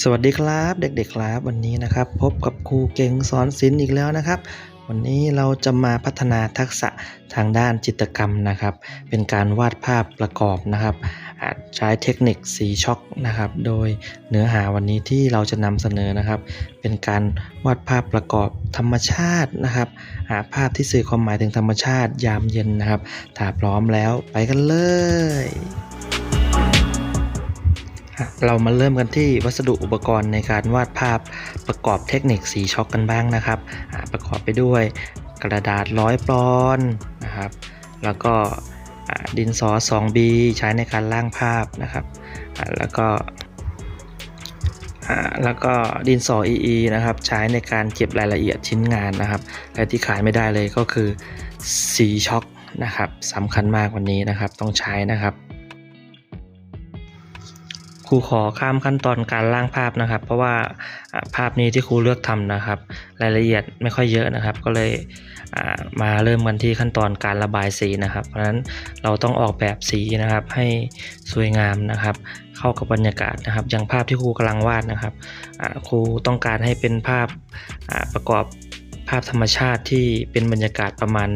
สวัสดีครับเด็กๆครับ วันนี้นะครับ พบกับครูเก่งสอนศิลป์อีกแล้วนะครับ วันนี้เราจะมาพัฒนาทักษะทางด้านจิตกรรมนะครับ เป็นการวาดภาพประกอบนะครับอาจใช้เทคนิคสีช็อกนะครับ โดยเนื้อหาวันนี้ที่เราจะนำเสนอนะครับ เป็นการวาดภาพประกอบธรรมชาตินะครับหาภาพที่สื่อความหมายถึงธรรมชาติยามเย็นนะครับถ้าพร้อมแล้วไปกันเลย เรามาเริ่มกันที่วัสดุอุปกรณ์ในการวาดภาพประกอบเทคนิคสีช็อกกันบ้างนะครับ ประกอบไปด้วยกระดาษร้อยปอนนะครับ แล้วก็ดินสอ 2B ใช้ในการร่างภาพนะครับ แล้วก็แล้วก็ดินสอ EE นะครับ ใช้ในการเก็บรายละเอียดชิ้นงานนะครับ และที่ขายไม่ได้เลยก็คือสีช็อกนะครับสำคัญมากวันนี้นะครับต้องใช้นะครับ รูขอข้ามขั้นตอนการร่างภาพนะครับ เพราะว่าภาพนี้ที่ครูเลือกทำนะครับ รายละเอียดไม่ค่อยเยอะนะครับ ก็เลยมาเริ่มกันที่ขั้นตอนการระบายสีนะครับ เพราะฉะนั้นเราต้องออกแบบสีนะครับให้สวยงามนะครับ เข้ากับบรรยากาศนะครับ อย่างภาพที่ครูกำลังวาดนะครับครูต้องการให้เป็นภาพประกอบภาพธรรมชาติที่เป็นบรรยากาศประมาณ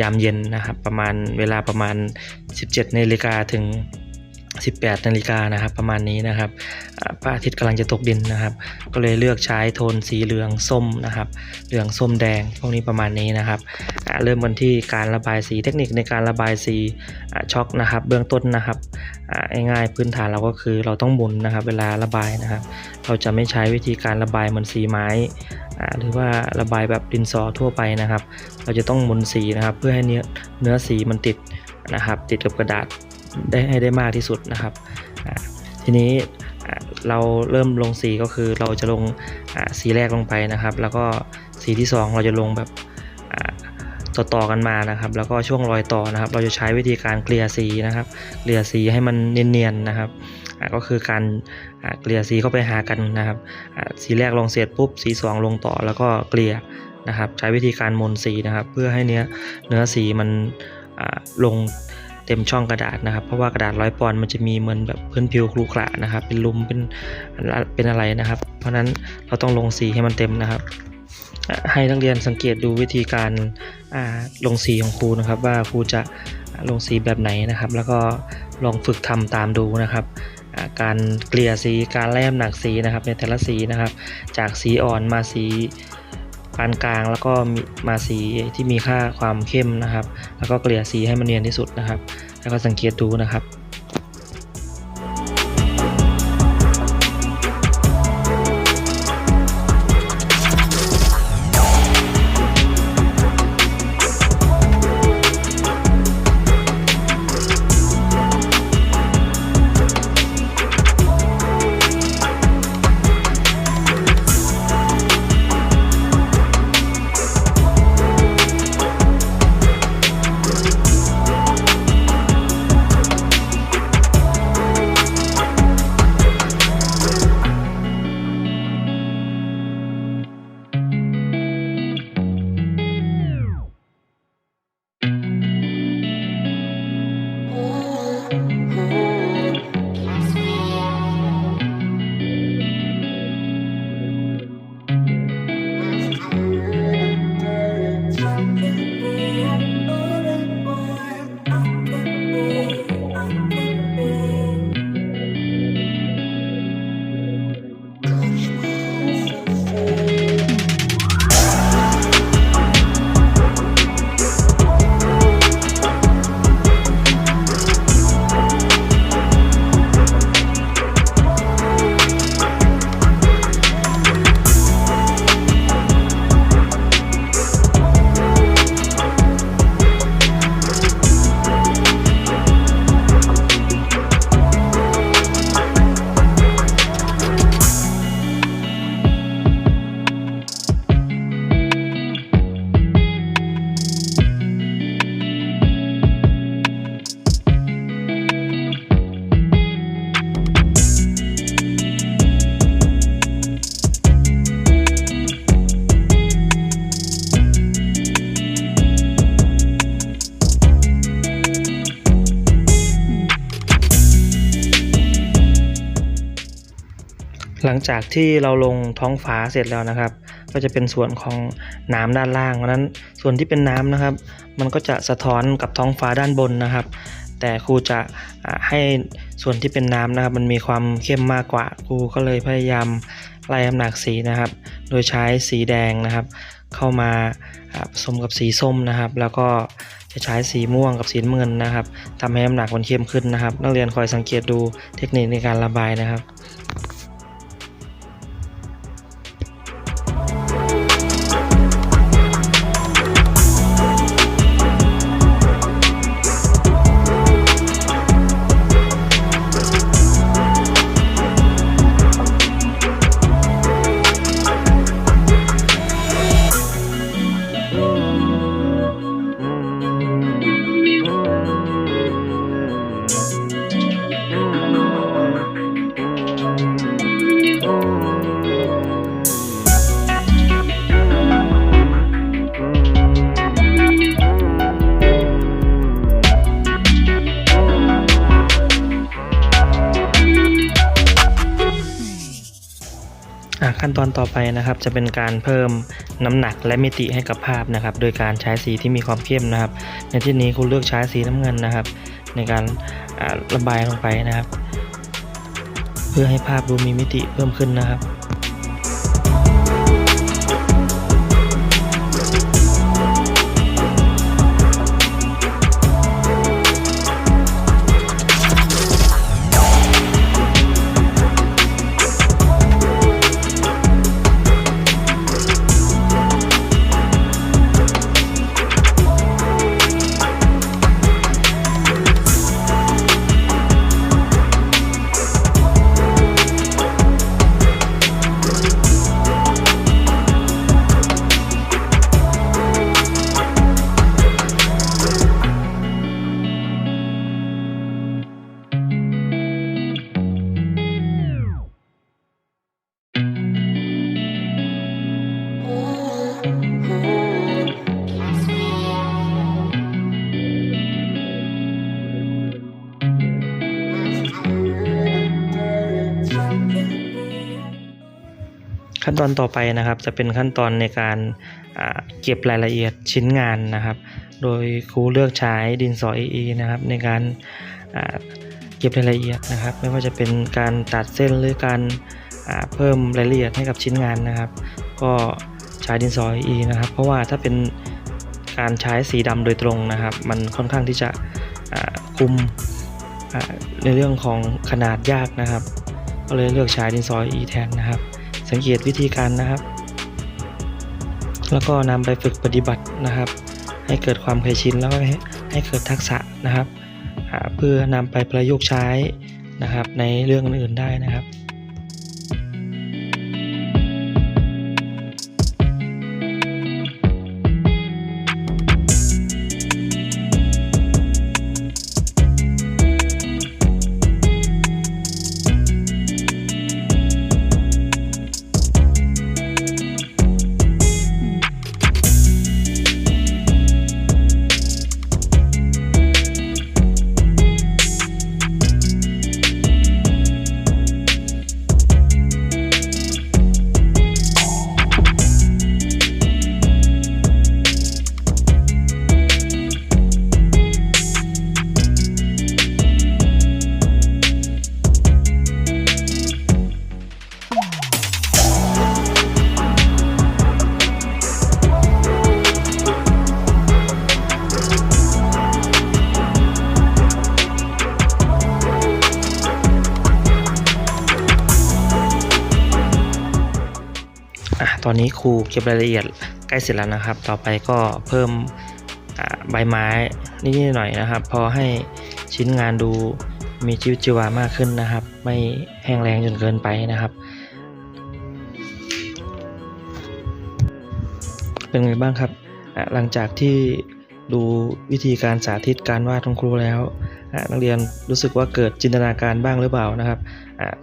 ยามเย็นนะครับ ประมาณเวลาประมาณ 17นาฬิกาถึง 18นาฬิกานะครับประมาณนี้นะครับพระอาทิตย์กำลังจะตกดินนะครับ ก็เลยเลือกใช้โทนสีเหลืองส้มนะครับ เหลืองส้มแดงพวกนี้ประมาณนี้นะครับเริ่มกันที่การระบายสีเทคนิคในการระบายสีช็อกนะครับ เบื้องต้นนะครับง่ายๆพื้นฐานเราก็คือเราต้องหมุนนะครับ เวลาระบายนะครับ เราจะไม่ใช้วิธีการระบายเหมือนสีไม้หรือว่าระบายแบบดินสอทั่วไปนะครับ เราจะต้องหมุนสีนะครับ เพื่อให้เนื้อเนื้อสีมันติดนะครับ ติดกับกระดาษ ได้ให้ได้มากที่สุดนะครับ ทีนี้เราเริ่มลงสีก็คือเราจะลงสีแรกลงไปนะครับ แล้วก็สีที่ 2 เราจะลงแบบอ่าต่อๆกันมานะครับ แล้วก็ช่วงรอยต่อนะครับ เราจะใช้วิธีการเกลี่ยสีนะครับ เกลี่ยสีให้มันเนียนๆนะครับก็คือการเกลี่ยสีเข้าไปหากันนะครับสีแรกลงเสร็จปุ๊บสี 2 ลงต่อแล้วก็เกลี่ยนะครับ ใช้วิธีการมนสีนะครับ เพื่อให้เนื้อเนื้อสีมันลง เต็มช่องกระดาษนะครับ เพราะว่ากระดาษร้อยปอนด์มันจะมีเหมือนแบบพื้นผิวครุขระนะครับ เป็นลุมเป็นเป็นอะไรนะครับ เพราะนั้นเราต้องลงสีให้มันเต็มนะครับ ให้นักเรียนสังเกตดูวิธีการลงสีของครูนะครับ ว่าครูจะลงสีแบบไหนนะครับ แล้วก็ลองฝึกทำตามดูนะครับการเกลี่ยสีการแล่มหนักสีนะครับในแต่ละสีนะครับ จากสีอ่อนมาสี ปานกลางแล้วก็มีมาสีที่มีค่าความเข้มนะครับ แล้วก็เกลี่ยสีให้มันเนียนที่สุดนะครับ แล้วก็สังเกตดูนะครับ หลังจากที่เราลงท้องฟ้าเสร็จแล้วนะครับ ก็จะเป็นส่วนของน้ำด้านล่างเพราะฉะนั้นส่วนที่เป็นน้ำนะครับ มันก็จะสะท้อนกับท้องฟ้าด้านบนนะครับ แต่ครูจะให้ส่วนที่เป็นน้ำนะครับ มันมีความเข้มมากกว่าครูก็เลยพยายามไล่น้ำหนักสีนะครับ โดยใช้สีแดงนะครับ เข้ามาผสมกับสีส้มนะครับ แล้วก็จะใช้สีม่วงกับสีเงินนะครับทำให้น้ำหนักมันเข้มขึ้นนะครับ นักเรียนคอยสังเกตดูเทคนิคในการระบายนะครับ ขั้นตอนต่อไปนะครับ จะเป็นการเพิ่มน้ำหนักและมิติให้กับภาพนะครับ โดยการใช้สีที่มีความเข้มนะครับ ในที่นี้คุณเลือกใช้สีน้ำเงินนะครับ ในการระบายลงไปนะครับ เพื่อให้ภาพดูมีมิติเพิ่มขึ้นนะครับ ขั้นตอนต่อไปนะครับ จะเป็นขั้นตอนในการเก็บรายละเอียดชิ้นงานนะครับ โดยครูเลือกใช้ดินสอ AE นะครับ ในการเก็บรายละเอียดนะครับ ไม่ว่าจะเป็นการตัดเส้นหรือการเพิ่มรายละเอียดให้กับชิ้นงานนะครับ ก็ใช้ดินสอ AE นะครับ เพราะว่าถ้าเป็นการใช้สีดำโดยตรงนะครับ มันค่อนข้างที่จะคุมในเรื่องของขนาดยากนะครับ ก็เลยเลือกใช้ดินสอ AE แทนนะครับ สังเกตวิธีการนะครับ แล้วก็นำไปฝึกปฏิบัตินะครับ ให้เกิดความเคยชินแล้วก็ให้เกิดทักษะนะครับ เพื่อนำไปประยุกต์ใช้นะครับในเรื่องอื่นๆได้นะครับ ตอนนี้ครูเก็บรายละเอียดใกล้เสร็จแล้วนะครับ ต่อไปก็เพิ่มใบไม้นิดหน่อยนะครับ พอให้ชิ้นงานดูมีชีวิตชีวามากขึ้นนะครับ ไม่แห้งแรงจนเกินไปนะครับ เป็นไงบ้างครับ หลังจากที่ ดูวิธีการสาธิตการวาดของครูแล้ว นักเรียนรู้สึกว่าเกิดจินตนาการบ้างหรือเปล่านะครับ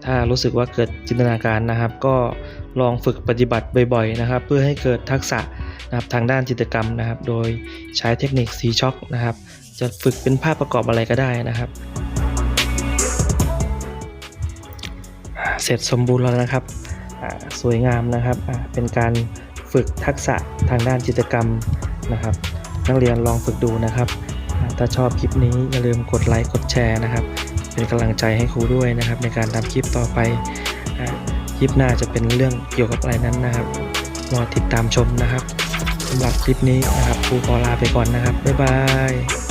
ถ้ารู้สึกว่าเกิดจินตนาการนะครับ ก็ลองฝึกปฏิบัติบ่อยๆนะครับ เพื่อให้เกิดทักษะนะครับทางด้านจิตกรรมนะครับ โดยใช้เทคนิคสีช็อคนะครับ จะฝึกเป็นภาพประกอบอะไรก็ได้นะครับ เสร็จสมบูรณ์แล้วนะครับสวยงามนะครับเป็นการฝึกทักษะทางด้านจิตกรรมนะครับ นักเรียนลองฝึกดูนะครับ ถ้าชอบคลิปนี้อย่าลืมกดไลค์กดแชร์นะครับ เป็นกำลังใจให้ครูด้วยนะครับ ในการทำคลิปต่อไปคลิปหน้าจะเป็นเรื่องเกี่ยวกับอะไรนั้นนะครับรอติดตามชมนะครับสำหรับคลิปนี้นะครับครูขอลาไปก่อนนะครับบ๊ายบาย